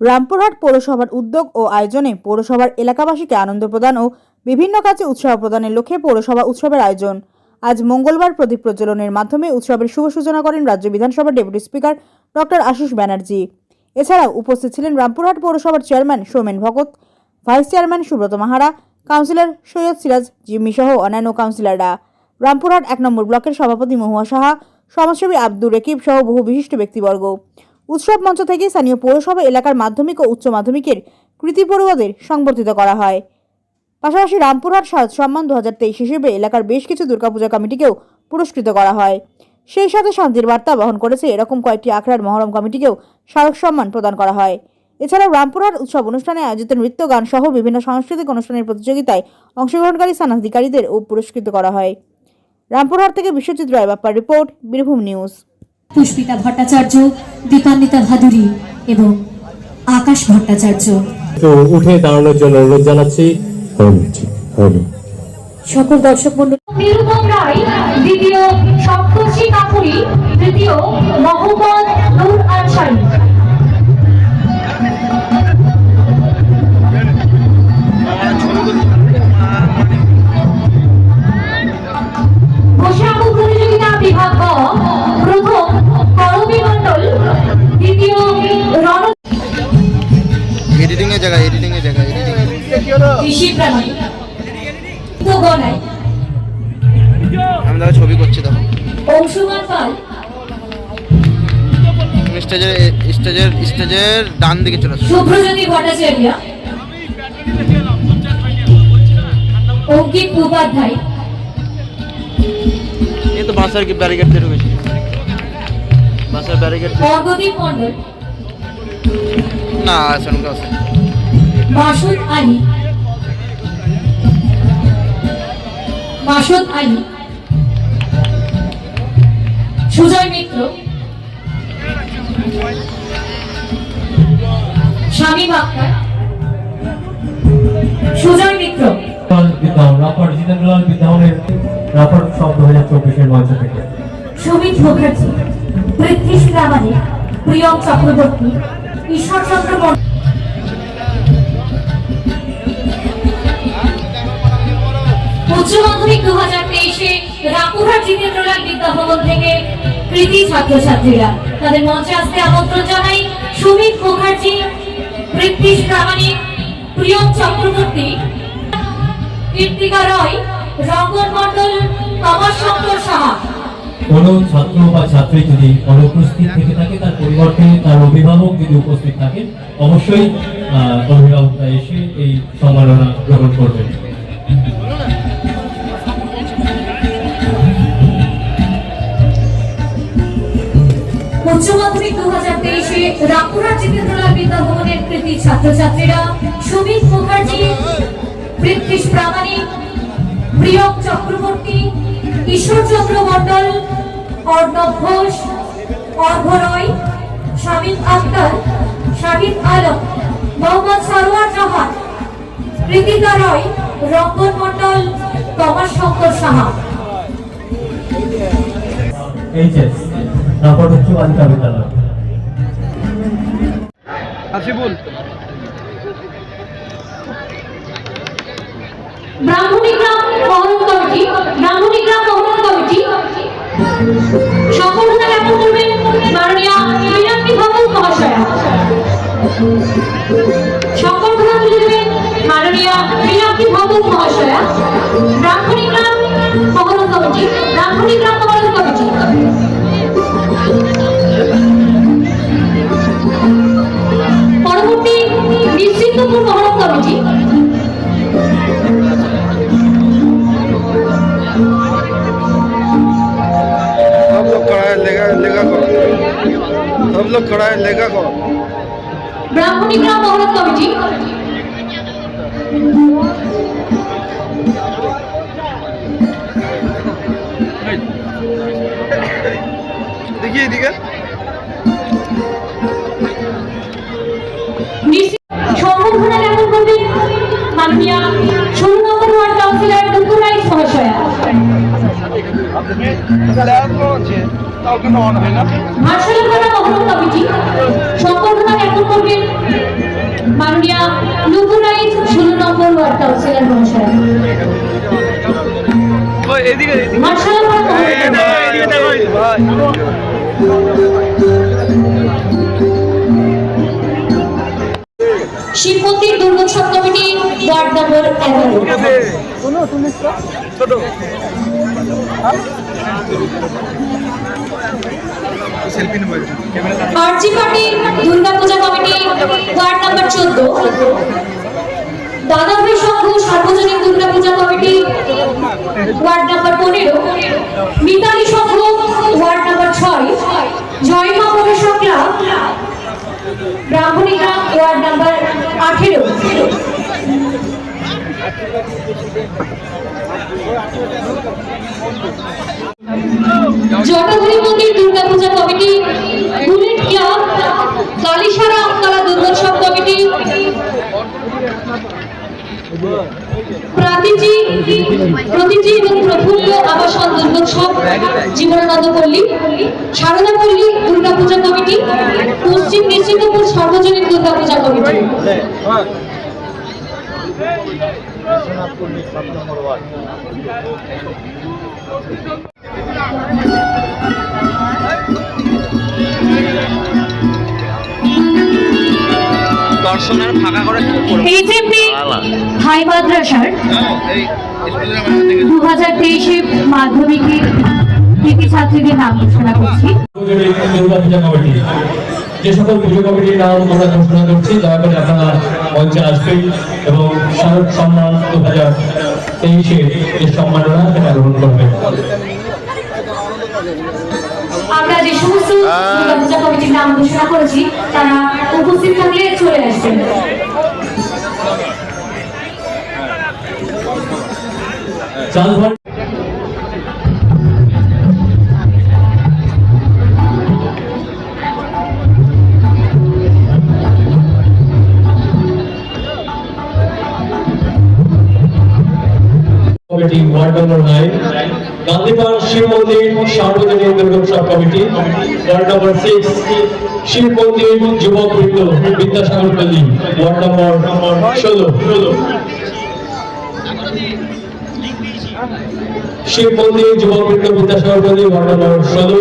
রামপুরহাট পৌরসভার উদ্যোগ ও আয়োজনে পৌরসভার এলাকাবাসীকে আনন্দ প্রদান ও বিভিন্ন কাজে উৎসাহ প্রদানের লক্ষ্যে পৌরসভা উৎসবের আয়োজন। আজ মঙ্গলবার প্রদীপ প্রজ্বলনের মাধ্যমে উৎসবের শুভ সূচনা করেন রাজ্য বিধানসভার deputy speaker doctor Ashis Banerjee. এছাড়াও উপস্থিত ছিলেন রামপুরহাট পৌরসভার chairman Soumen Bhagat, vice chairman Subrata Mahara, councillor Syed Siraj Jimmi সহ অন্যান্য কাউন্সিলররা। রামপুরহাট এক নম্বর ব্লকের সভাপতি মহুয়া সাহা, সমাজসেবী আব্দুর রেকিব সহ বহু বিশিষ্ট ব্যক্তিবর্গ। উৎসব মঞ্চ থেকে স্থানীয় পৌরসভা এলাকার মাধ্যমিক ও উচ্চ মাধ্যমিকের কৃতি পড়ুয়াদের সংবর্ধিত করা হয়। পাশাপাশি রামপুরহাট সাজ সম্মান দু হাজার তেইশ হিসেবে এলাকার বেশ কিছু দুর্গাপূজা কমিটিকেও পুরস্কৃত করা হয়। সেই সাথে শান্তির বার্তা বহন করেছে এরকম কয়েকটি আখড়ার মহরম কমিটিকেও স্মারক সম্মান প্রদান করা হয়। এছাড়াও রামপুরহাট উৎসব অনুষ্ঠানে আয়োজিত নৃত্য, গান সহ বিভিন্ন সাংস্কৃতিক অনুষ্ঠানের প্রতিযোগিতায় অংশগ্রহণকারী স্থানাধিকারীদেরও পুরস্কৃত করা হয়। রামপুরহাট থেকে বিশ্বজিৎ রায় বাপ্পার রিপোর্ট, বীরভূম নিউজ। পুষ্পিতা ভট্টাচার্য দীপান্বিতা ভাদুরী এবং আকাশ ভট্টাচার্য। তো উঠে দাঁড়ানোর জন্য অনুরোধ জানাচ্ছি। ঠিক হলো সকল দর্শক মন্ডল নিরুপম রায় দ্বিতীয় সপ্তর্ষি কাপুরী তৃতীয় মোহাম্মদ ঋষি প্রাণী। তো আমি তাহলে ছবি করছি তখন। অংশুমান পাল। স্টেজের স্টেজের স্টেজের ডান দিকে চলে আসো শুভ্রজ্যোতি ভট্টাচার্য। অঙ্কিত উপাধ্যায়। এই তো বাসার কি ব্যারিকেড দিয়ে ঢুকেছি বাসার ব্যারিকেড অর্গদীপ মণ্ডল। না সেরকম আছে মাসুদ আলী। মাসুদ আলী সুজয় মিত্র স্বামী আক্তার সুজয় মিত্র। বিদ্যাহন রাপার জিতেন্দ্রলাল বিদ্যাহনের রাপার উৎসব দু হাজার চব্বিশের মঞ্চ থেকে। সুমিত মুখার্জি প্রিয়ম চক্রবর্তী ঈশ্বরচন্দ্র মণ্ডল উচ্চ দু হাজার তেইশে রামপুরহাট জিতেন্দ্রলাল বিদ্যাভবন থেকে কৃতি ছাত্রছাত্রীরা। তাদের মঞ্চে আসতে আমন্ত্রণ জানাই সুমিত মুখার্জি পৃথ্বীশ প্রামাণিক, প্রিয়ম চক্রবর্তী কীর্তিকা রয়, রঙ্গন মণ্ডল তমাশ শঙ্কর সাহা। কোনো ছাত্র বা ছাত্রী যদি অনুপস্থিত থেকে থাকে, তার পরিবর্তে তার অভিভাবক যদি উপস্থিত থাকে, অবশ্যই অভিভাবকরা এসে এই সম্মাননা গ্রহণ করবেন। উচ্চ মাধ্যমিক দু হাজার তেইশে রামপুরহাট জিতেন্দ্রলাল বিদ্যাভবনের কৃতি ছাত্রছাত্রীরা, সুমিত মুখার্জি পৃথ্বীশ প্রামাণিক প্রিয়ম চক্রবর্তী, ঈশ্বরচন্দ্র মণ্ডল, অর্ণব ঘোষ, অর্ঘ রয়, শামিম আক্তার শাহিদ আলম, মোহাম্মদ সরোয়ার জাহান, কৃতিকা রয়, রঙ্গন মণ্ডল তমাশ শঙ্কর সাহা এইচএস রাপার উচ্চ বালিকা বিদ্যালয় হাসিবুল ব্রাহ্মণী গ্রাম মহরম কমিটি ব্রাহ্মণী গ্রাম কমিটি সম্বর্ধনা জ্ঞাপন করবেন মাননীয় মীনাক্ষী ভবন মহাশয়া। সম্বর্ধনা তুলে দেবেন মাননীয় মীনাক্ষী ভবন মহাশয়া। ব্রাহ্মণী सब लोग खड़ा है लेगा कौन ब्राह्मणी ग्राम मुहूर्त कमेटी देखिए देखिए ভার্চুয়াল করা মহরম কমিটি? সম্বর্ধনা জ্ঞাপন করবেন মাননীয় নুপুরাইজ ষোলো নম্বর ওয়ার্ড কাউন্সিলর মহাশয়। মার্শাল এগারো RG party Durga Puja committee ward number চোদ্দ। দাদাভাই সংঘ সার্বজনীন Durga Puja committee ward number পনেরো মিতালি সংঘ ওয়ার্ড নাম্বার ছয় জয় মা পরিষদ ক্লাব ব্রাহ্মণী গ্রাম ওয়ার্ড নাম্বার আঠেরো জটাধরি মন্দির Durga Puja committee, bullet club Kalisara Amtala Durgotsav committee, প্রাতিজি, প্রতিজি এবং প্রফুল্ল আবাসন দুর্গোৎসব, জীবনানন্দ পল্লী, সারদা পল্লী দুর্গা পূজা কমিটি, পশ্চিম নিশ্চিতপুর সর্বজনীন পূজা কমিটি দর্শনের ফাঁকা করে হাই মাদ্রাসার দু হাজার তেইশে মাধ্যমিকে ছাত্রীদের নাম ঘোষণা করছি। যে সকল পুজো কমিটির নাম আমরা ঘোষণা করছি দয়া করে আপনারা মঞ্চে আসবেন এবং শারদ সম্মান দু হাজার তেইশে যে সম্মাননা সেটা গ্রহণ করবেন। আমরা যে সমস্ত দুর্গা পূজা কমিটির নাম ঘোষণা করেছি তারা উপস্থিত থাকলে চলে আসবেন। চাল committee, ward number nine Gandhipara Shiv মন্দির Sarbajanin Durgotsav committee, ward number six Shiv মন্দির যুবক বৃন্দ, বিদ্যাসাগর কলি ওয়ার্ড নম্বর ষোলো। শিব মন্দির যুবক বৃন্দ, বিদ্যাসাগর কলি ওয়ার্ড নম্বর ষোলো।